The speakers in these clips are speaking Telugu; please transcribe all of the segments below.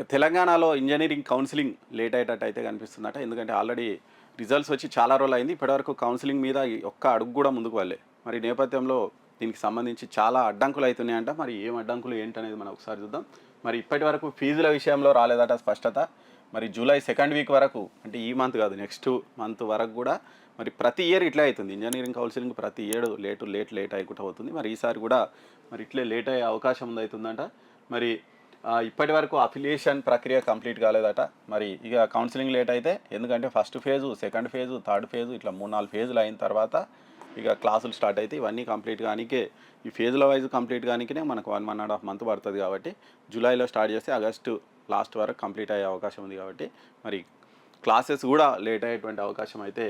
ఇక తెలంగాణలో ఇంజనీరింగ్ కౌన్సిలింగ్ లేట్ అయ్యేటట్టు అయితే కనిపిస్తుందట. ఎందుకంటే ఆల్రెడీ రిజల్ట్స్ వచ్చి చాలా రోజులు అయింది. ఇప్పటివరకు కౌన్సిలింగ్ మీద ఒక్క అడుగు కూడా ముందుకు వెళ్ళే మరి నేపథ్యంలో దీనికి సంబంధించి చాలా అడ్డంకులు అవుతున్నాయంట మరి ఏం అడ్డంకులు ఏంటనేది మనం ఒకసారి చూద్దాం. మరి ఇప్పటి వరకు ఫీజుల విషయంలో రాలేదట స్పష్టత. మరి జూలై సెకండ్ వీక్ వరకు అంటే ఈ మంత్ కాదు నెక్స్ట్ మంత్ వరకు కూడా మరి ప్రతి ఇయర్ ఇట్లే అవుతుంది. ఇంజనీరింగ్ కౌన్సిలింగ్ ప్రతి ఏడు లేటు లేట్ లేట్ అయ్యకుండా అవుతుంది మరి ఈసారి కూడా మరి ఇట్లే లేట్ అయ్యే అవకాశం ఉంది అవుతుందంట మరి ఇప్పటి వరకు అఫిలియేషన్ ప్రక్రియ కంప్లీట్ కాలేదట. మరి ఇక కౌన్సిలింగ్ లేట్ అయితే ఎందుకంటే first phase second phase third phase ఇట్లా మూడు నాలుగు ఫేజులు అయిన తర్వాత ఇక క్లాసులు స్టార్ట్ అయితే ఇవన్నీ కంప్లీట్ కానికే ఈ ఫేజ్ల వైజ్ కంప్లీట్ కానికనే మనకు one one and half month పడుతుంది కాబట్టి జూలైలో స్టార్ట్ చేస్తే ఆగస్టు లాస్ట్ వరకు కంప్లీట్ అయ్యే అవకాశం ఉంది కాబట్టి మరి క్లాసెస్ కూడా లేట్ అయ్యేటువంటి అవకాశం అయితే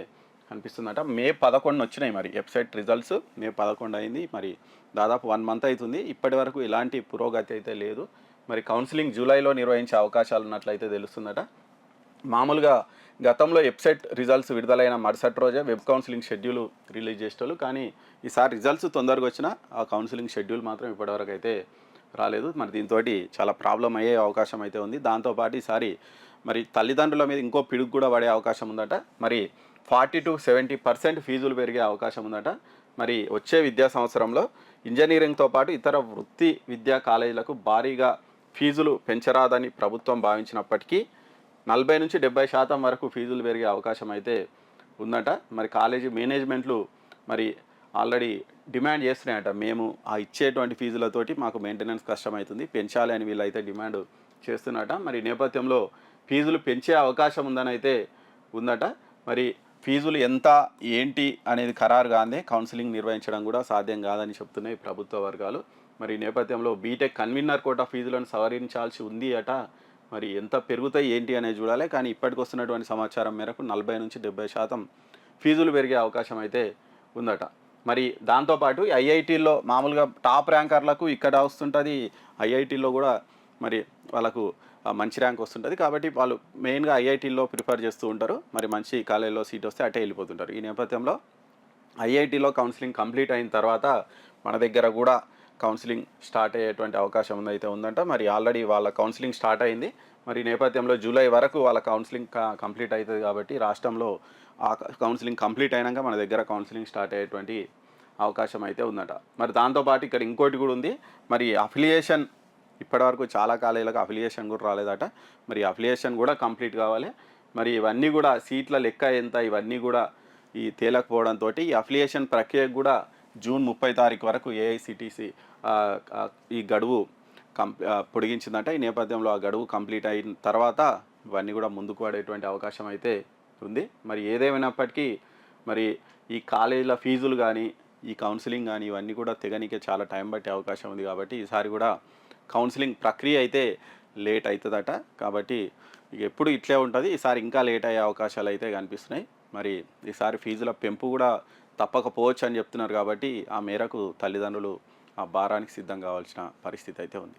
కనిపిస్తుందట. మే పదకొండు వచ్చినాయి మరి వెబ్సైట్ రిజల్ట్స్ మే పదకొండు అయింది. మరి దాదాపు వన్ మంత్ అవుతుంది. ఇప్పటి వరకు ఎలాంటి పురోగతి అయితే లేదు. మరి కౌన్సిలింగ్ జూలైలో నిర్వహించే అవకాశాలు ఉన్నట్లయితే తెలుస్తుందట. మామూలుగా గతంలో వెబ్సైట్ రిజల్ట్స్ విడుదలైన మరుసటి రోజే వెబ్ కౌన్సిలింగ్ షెడ్యూల్ రిలీజ్ చేసేటోళ్ళు. కానీ ఈసారి రిజల్ట్స్ తొందరగా వచ్చినా ఆ కౌన్సిలింగ్ షెడ్యూల్ మాత్రం ఇప్పటివరకు అయితే రాలేదు. మరి దీంతో చాలా ప్రాబ్లం అయ్యే అవకాశం అయితే ఉంది. దాంతోపాటు ఈసారి మరి తల్లిదండ్రుల మీద ఇంకో పిడుగు కూడా పడే అవకాశం ఉందట. మరి ఫార్టీ టు సెవెంటీ పర్సెంట్ ఫీజులు పెరిగే అవకాశం ఉందట. మరి వచ్చే విద్యా సంవత్సరంలో ఇంజనీరింగ్తో పాటు ఇతర వృత్తి విద్యా కాలేజీలకు భారీగా ఫీజులు పెంచరాదని ప్రభుత్వం భావించినప్పటికీ నలభై నుంచి డెబ్బై శాతం వరకు ఫీజులు పెరిగే అవకాశం అయితే ఉందట. మరి కాలేజీ మేనేజ్మెంట్లు మరి ఆల్రెడీ డిమాండ్ చేస్తున్నాయట. మేము ఆ ఇచ్చేటువంటి ఫీజులతోటి మాకు మెయింటెనెన్స్ కష్టమవుతుంది పెంచాలి అని వీళ్ళైతే డిమాండ్ చేస్తున్నట మరి నేపథ్యంలో ఫీజులు పెంచే అవకాశం ఉందని అయితే ఉందట. మరి ఫీజులు ఎంత ఏంటి అనేది ఖరారు కాదే కౌన్సిలింగ్ నిర్వహించడం కూడా సాధ్యం కాదని చెప్తున్నాయి ప్రభుత్వ వర్గాలు. మరి ఈ నేపథ్యంలో బీటెక్ కన్వీనర్ కోట ఫీజులను సవరించాల్సి ఉంది అట. మరి ఎంత పెరుగుతాయి ఏంటి అనేది చూడాలి. కానీ ఇప్పటికి వస్తున్నటువంటి సమాచారం మేరకు నలభై నుంచి డెబ్బై శాతం ఫీజులు పెరిగే అవకాశం అయితే ఉందట. మరి దాంతోపాటు ఐఐటీల్లో మామూలుగా టాప్ ర్యాంకర్లకు ఇక్కడ వస్తుంటుంది. ఐఐటీల్లో కూడా మరి వాళ్ళకు మంచి ర్యాంక్ వస్తుంటుంది. కాబట్టి వాళ్ళు మెయిన్గా ఐఐటీల్లో ప్రిఫర్ చేస్తూ ఉంటారు. మరి మంచి కాలేజీలో సీట్ వస్తే అటే వెళ్ళిపోతుంటారు. ఈ నేపథ్యంలో ఐఐటీలో కౌన్సిలింగ్ కంప్లీట్ అయిన తర్వాత మన దగ్గర కూడా కౌన్సిలింగ్ స్టార్ట్ అయ్యేటువంటి అవకాశం ఉంది అయితే ఉందంట. మరి ఆల్రెడీ వాళ్ళ కౌన్సిలింగ్ స్టార్ట్ అయింది. మరి ఈ నేపథ్యంలో జూలై వరకు వాళ్ళ కౌన్సిలింగ్ కంప్లీట్ అవుతుంది కాబట్టి రాష్ట్రంలో ఆ కౌన్సిలింగ్ కంప్లీట్ అయినాక మన దగ్గర కౌన్సిలింగ్ స్టార్ట్ అయ్యేటువంటి అవకాశం అయితే ఉందట. మరి దాంతోపాటు ఇక్కడ ఇంకోటి కూడా ఉంది. మరి అఫిలియేషన్ ఇప్పటివరకు చాలా కాలేజీలకు అఫిలియేషన్ కూడా రాలేదట. మరి అఫిలియేషన్ కూడా కంప్లీట్ కావాలి. మరి ఇవన్నీ కూడా సీట్ల లెక్క ఎంత ఇవన్నీ కూడా ఈ తేలకపోవడంతో ఈ అఫిలియేషన్ ప్రక్రియ కూడా జూన్ ముప్పై తారీఖు వరకు ఏఐసిటీసీ ఈ గడువు కం ఆ, పొడిగించిందంట. ఈ నేపథ్యంలో ఆ గడువు కంప్లీట్ అయిన తర్వాత ఇవన్నీ కూడా ముందుకు పడేటువంటి అవకాశం అయితే ఉంది. మరి ఏదేమైనప్పటికీ మరి ఈ కాలేజీల ఫీజులు కానీ ఈ కౌన్సిలింగ్ కానీ ఇవన్నీ కూడా తెగనికే చాలా టైం పట్టే అవకాశం ఉంది కాబట్టి ఈసారి కూడా కౌన్సిలింగ్ ప్రక్రియ అయితే లేట్ అవుతుందట కాబట్టి ఇక ఎప్పుడు ఇట్లే ఉంటుంది. ఈసారి ఇంకా లేట్ అయ్యే అవకాశాలు అయితే కనిపిస్తున్నాయి. మరి ఈసారి ఫీజుల పెంపు కూడా తప్పకపోవచ్చు అని చెప్తున్నారు కాబట్టి ఆ మేరకు తల్లిదండ్రులు ఆ భారానికి సిద్ధం కావాల్సిన పరిస్థితి అయితే ఉంది.